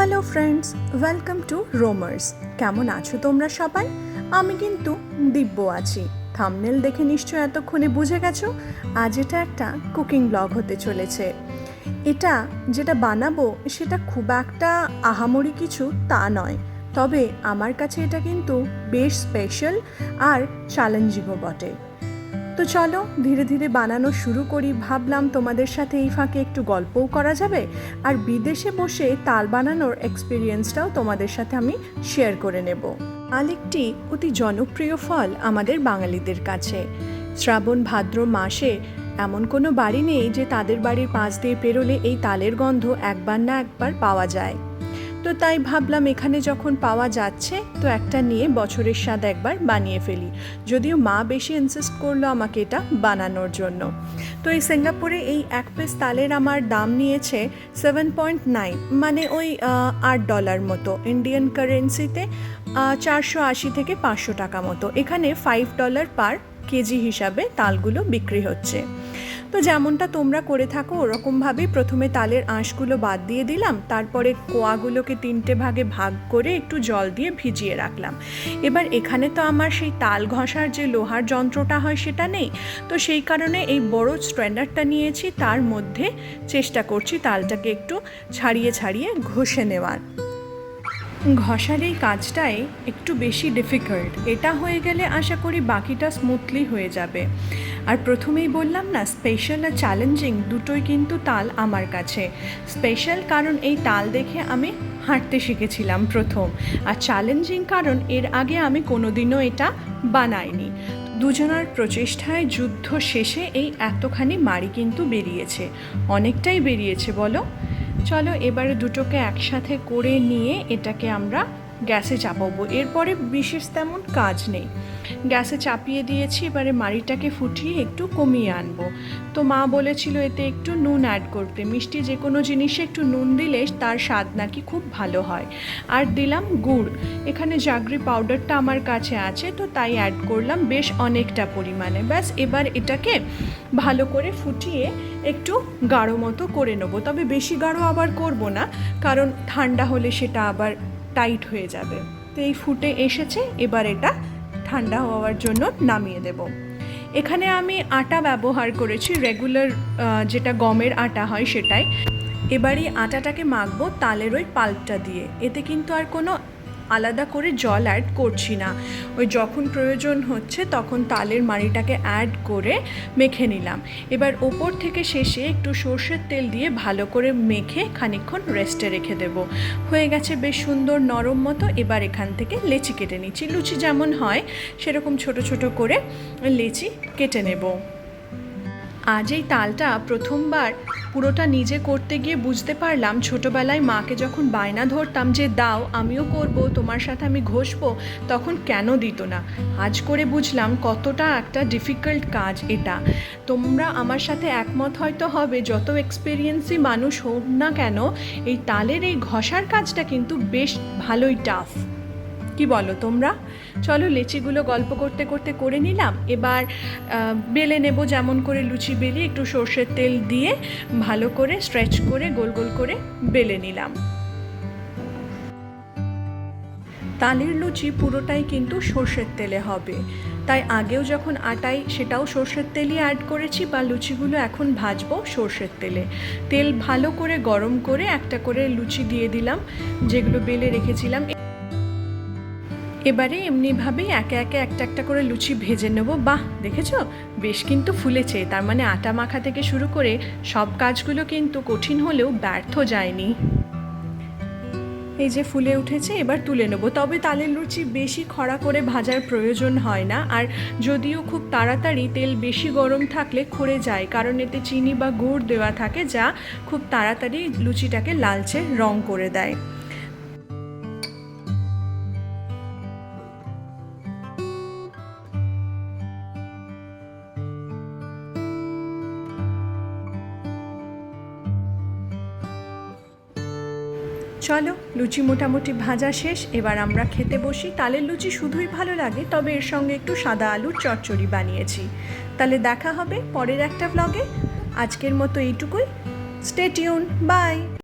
Hello friends welcome to roamers কেমন আছো তোমরা সবাই? আমি কিন্তু দিব্য আছি। থামনেল দেখে নিশ্চয় এতক্ষণে বুঝে গেছো, আজ এটা একটা কুকিং ব্লগ হতে চলেছে। এটা যেটা বানাবো, সেটা খুব একটা আহামরি কিছু তা নয়। তবে আমার কাছে এটা কিন্তু বেশ স্পেশাল আর চ্যালেঞ্জিংও বটে। তো চলো, ধীরে ধীরে বানানো শুরু করি। ভাবলাম তোমাদের সাথে এই ফাঁকে একটু গল্পও করা যাবে, আর বিদেশে বসে তাল বানানোর এক্সপিরিয়েন্সটাও তোমাদের সাথে আমি শেয়ার করে নেব। তাল একটি অতি জনপ্রিয় ফল আমাদের বাঙালিদের কাছে। শ্রাবণ ভাদ্র মাসে এমন কোনো বাড়ি নেই যে তাদের বাড়ির পাশ দিয়ে পেরোলে এই তালের গন্ধ একবার না একবার পাওয়া যায়। তো তাই ভাবলাম এখানে যখন পাওয়া যাচ্ছে, তো একটা নিয়ে বছরের স্বাদ একবার বানিয়ে ফেলি। যদিও মা বেশি ইনসিস্ট করল আমাকে এটা বানানোর জন্য। তো এই সিঙ্গাপুরে এই এক পিস তালের আমার দাম নিয়েছে সেভেন পয়েন্ট নাইন মানে ওই আট ডলার মতো। ইন্ডিয়ান কারেন্সিতে চারশো আশি থেকে পাঁচশো টাকা মতো। এখানে ফাইভ ডলার পার কেজি হিসাবে তালগুলো বিক্রি হচ্ছে। তো যেমনটা তোমরা করে থাকো, ওরকমভাবেই প্রথমে তালের আঁশগুলো বাদ দিয়ে দিলাম, তারপরে কোয়াগুলোকে তিনটে ভাগে ভাগ করে একটু জল দিয়ে ভিজিয়ে রাখলাম। এবার এখানে তো আমার সেই তাল ঘষার যে লোহার যন্ত্রটা হয় সেটা নেই, তো সেই কারণে এই বড় স্ট্যান্ডার্ডটা নিয়েছি, তার মধ্যে চেষ্টা করছি তালটাকে একটু ছাড়িয়ে ছাড়িয়ে ঘষে নেওয়ার। ঘষার এই কাজটাই একটু বেশি ডিফিকাল্ট এটা হয়ে গেলে আশা করি বাকিটা স্মুথলি হয়ে যাবে। আর প্রথমেই বললাম না স্পেশাল আর চ্যালেঞ্জিং দুটোই কিন্তু তাল আমার কাছে। স্পেশাল কারণ এই তাল দেখে আমি হাঁটতে শিখেছিলাম প্রথম। আর চ্যালেঞ্জিং কারণ এর আগে আমি কোনোদিনও এটা বানাইনি। দুজনার প্রচেষ্টায় যুদ্ধ শেষে এই এতখানি মাড়ি কিন্তু বেরিয়েছে। অনেকটাই বেরিয়েছে, বলো? চলো এবারে দুটোকে একসাথে করে নিয়ে এটাকে আমরা গ্যাসে চাপাবো। এরপরে বিশেষ তেমন কাজ নেই। গ্যাসে চাপিয়ে দিয়েছি, এবারে মাড়িটাকে ফুটিয়ে একটু কমিয়ে আনব। তো মা বলেছিল এতে একটু নুন অ্যাড করতে। মিষ্টি যে কোনো জিনিসে একটু নুন দিলে তার স্বাদ নাকি খুব ভালো হয়। আর দিলাম গুড়। এখানে জাগরি পাউডারটা আমার কাছে আছে, তো তাই অ্যাড করলাম বেশ অনেকটা পরিমাণে। ব্যাস, এবার এটাকে ভালো করে ফুটিয়ে একটু গাঢ় মতো করে নেব। তবে বেশি গাঢ় আবার করব না, কারণ ঠান্ডা হলে সেটা আবার টাইট হয়ে যাবে। তো এই ফুটে এসেছে, এবার এটা ঠান্ডা হওয়ার জন্য নামিয়ে দেব। এখানে আমি আটা ব্যবহার করেছি রেগুলার যেটা গমের আটা হয় সেটাই। এবার এই আটাটাকে মাখবো তালের ওই পাল্পটা দিয়ে। এতে কিন্তু আর কোনো আলাদা করে জল অ্যাড করছি না। ওই যখন প্রয়োজন হচ্ছে তখন তালের মাড়িটাকে অ্যাড করে মেখে নিলাম। এবার ওপর থেকে শেষে একটু সর্ষের তেল দিয়ে ভালো করে মেখে খানিকক্ষণ রেস্টে রেখে দেব। হয়ে গেছে বেশ সুন্দর নরম মতো। এবার এখান থেকে লেচি কেটে নিচ্ছি। লুচি যেমন হয়, সেরকম ছোট ছোট করে লেচি কেটে নেব। আজ এই তালটা প্রথমবার পুরোটা নিজে করতে গিয়ে বুঝতে পারলাম ছোটবেলায় মাকে যখন বায়না ধরতাম যে, দাও, আমিও করব, তোমার সাথে আমি ঘষবো, তখন কেন দিত না? আজ করে বুঝলাম কতটা একটা ডিফিকাল্ট কাজ এটা। তোমরা আমার সাথে একমত হয়তো হবে, যত এক্সপিরিয়েন্সই মানুষ হোক না কেন, এই তালের এই ঘষার কাজটা কিন্তু বেশ ভালোই টাফ কি বলো তোমরা? চলো লেচিগুলো গল্প করতে করতে করে নিলাম। এবার বেলে নেব যেমন করে লুচি বেলি, একটু সর্ষের তেল দিয়ে ভালো করে স্ট্রেচ করে গোল গোল করে বেলে নিলাম। তালের লুচি পুরোটাই কিন্তু সর্ষের তেলে হবে। তাই আগেও যখন আটাই, সেটাও সর্ষের তেলই অ্যাড করেছি বা লুচিগুলো এখন ভাজবো সর্ষের তেলে। তেল ভালো করে গরম করে একটা করে লুচি দিয়ে দিলাম, যেগুলো বেলে রেখেছিলাম। এবারে এমনিভাবেই একে একে একটা একটা করে লুচি ভেজে নেব। বাহ, দেখেছ? বেশ কিন্তু ফুলেছে। তার মানে আটা মাখা থেকে শুরু করে সব কাজগুলো কিন্তু কঠিন হলেও ব্যর্থ যায়নি। এই যে ফুলে উঠেছে, এবার তুলে নেব। তবে তালের লুচি বেশি খরা করে ভাজার প্রয়োজন হয় না। আর যদিও খুব তাড়াতাড়ি তেল বেশি গরম থাকলে খড়ে যায়, কারণ এতে চিনি বা গুড় দেওয়া থাকে, যা খুব তাড়াতাড়ি লুচিটাকে লালচে রং করে দেয়। চলো, লুচি মোটামুটি ভাজা শেষ, এবার আমরা খেতে বসি। তালের লুচি শুধুই ভালো লাগে, তবে এর সঙ্গে একটু সাদা আলুর চচ্চড়ি বানিয়েছি। তাহলে দেখা হবে পরের একটা ব্লগে আজকের মতো এইটুকুই। Stay tuned by